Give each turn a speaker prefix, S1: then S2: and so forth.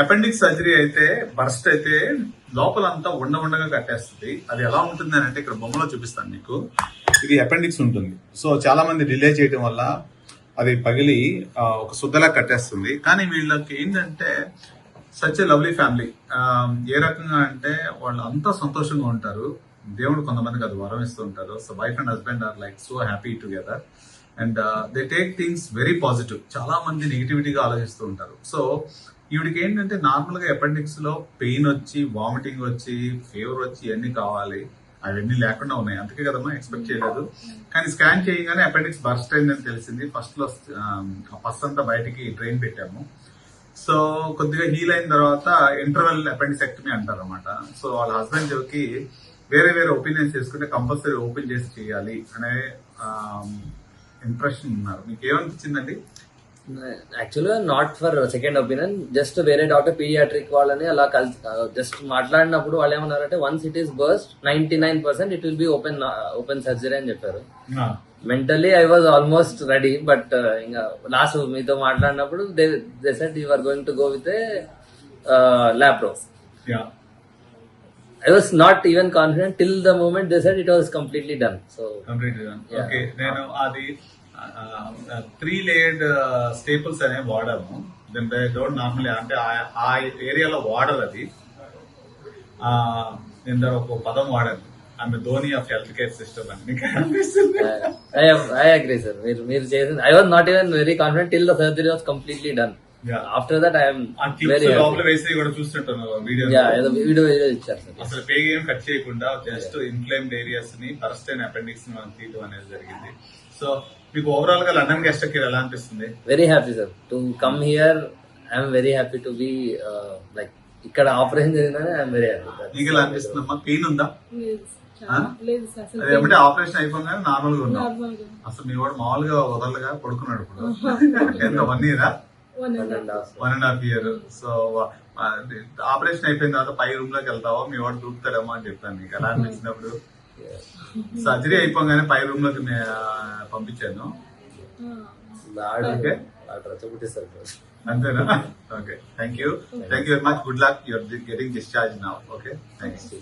S1: Appendix surgery అయితే burst అయితే లోపలంతా ఉండ ఉండగా కట్టేస్తుంది. అది ఎలా ఉంటుంది అని అంటే ఇక్కడ బొమ్మలో చూపిస్తాను మీకు. ఇది అపెండిక్స్ ఉంటుంది. సో చాలా మంది డిలే చేయడం వల్ల అది పగిలి ఒక సుద్దలా కట్టేస్తుంది. కానీ వీళ్ళకి ఏంటంటే సచ్ ఏ లవ్లీ ఫ్యామిలీ. ఏ రకంగా అంటే వాళ్ళు అంతా సంతోషంగా ఉంటారు. దేవుడు కొంతమందికి అది వరం ఇస్తూ ఉంటారు. So wife and husband are like so happy together and they take things very positive చాలా మంది నెగిటివిటీగా ఆలోచిస్తూ ఉంటారు. సో ఈవిడికి ఏంటంటే నార్మల్గా అపెండిక్స్లో పెయిన్ వచ్చి వామిటింగ్ వచ్చి ఫీవర్ వచ్చి ఇవన్నీ కావాలి. అవన్నీ లేకుండా ఉన్నాయి. అందుకే కదమ్మా ఎక్స్పెక్ట్ చేయలేదు. కానీ స్కాన్ చేయగానే అపెండిక్స్ బర్స్ట్ అయిందని తెలిసింది. ఫస్ట్లో అంతా బయటికి ట్రైన్ పెట్టాము. సో కొద్దిగా హీల్ అయిన తర్వాత ఇంటర్వెల్ అపెండిసెక్టమీ అంటారు అనమాట సో వాళ్ళ హస్బెండ్కి వేరే వేరే ఒపీనియన్స్ చేసుకుంటే కంపల్సరీ ఓపెన్ చేసి చేయాలి అనే ఇంప్రెషన్ ఉన్నారు. మీకు ఏమనిపించిందండి
S2: యాక్చువల్గా not for second opinion just వేరే డాక్టర్ పీడియాట్రిక్ వాళ్ళని అలా కలిసి జస్ట్ మాట్లాడినప్పుడు వాళ్ళు ఏమన్నారంటే once it is burst ninety nine percent it will be open open surgery అని చెప్పారు. Mentally I was almost ready but ఇంకా లాస్ట్ మీతో మాట్లాడినప్పుడు they they said you are going to go with lapro I was not even confident till the moment they said it was completely done so
S1: complete
S2: Yeah.
S1: Okay నేను అది three layered staples అనేవి వాడాము. Then don't normally అంటే ఆ- ఏరియాలో వాడరు అది నేను దాని ఒక పదం వాడాను ఆమె Dhoni of health care system అని. అనిపిస్తుంది?
S2: I agree sir. మీరు మీరు చేసింది I was not even very confident till the surgery was completely done. After that I'm
S1: వేసి కూడా చూస్తుంటాను వీడియో
S2: యా ఏదో వీడియో వీడియో ఇచ్చారు సార్.
S1: అసలు పేగ్ ఏం కట్ చేయకుండా జస్ట్ ఇన్ఫ్లేమ్డ్ ఏరియాస్ని బరస్ట్ అయిన అపెండిక్స్ని మనం తీయడం అనేది జరిగింది. సో మీకు ఓవరాల్గా లండన్ గెస్ట్కి ఎలా అనిపిస్తుంది?
S2: Very happy sir to come here I'm very happy to be like ఇక్కడ ఆపరేషన్ జరిగిందని ఐఎమ్ వెరీ
S1: నీకు ఎలా అనిపిస్తుందమ్మా? పెయిన్ ఉందా? ఏమంటే ఆపరేషన్ అయిపోగానే నార్మల్గా ఉన్నాం. అసలు మీ వాడు మామూలుగా వదలగా పడుకున్నాడు ఇప్పుడు. ఎంత వన్ ఇయరా
S3: one and
S2: half
S1: year so operation అయిపోయిన తర్వాత పై రూమ్లోకి వెళ్తావా? మీ వాడు దూకుతాడేమో అని చెప్పాను మీకు ఎలా అనిపించినప్పుడు? సర్జరీ అయిపోగానే పై రూమ్లోకి పంపించాను. Okay.
S2: రచ్చబుట్టిస్తారు
S1: అంతేనా? Okay thank you thank you very much good luck you're getting discharge now okay thank you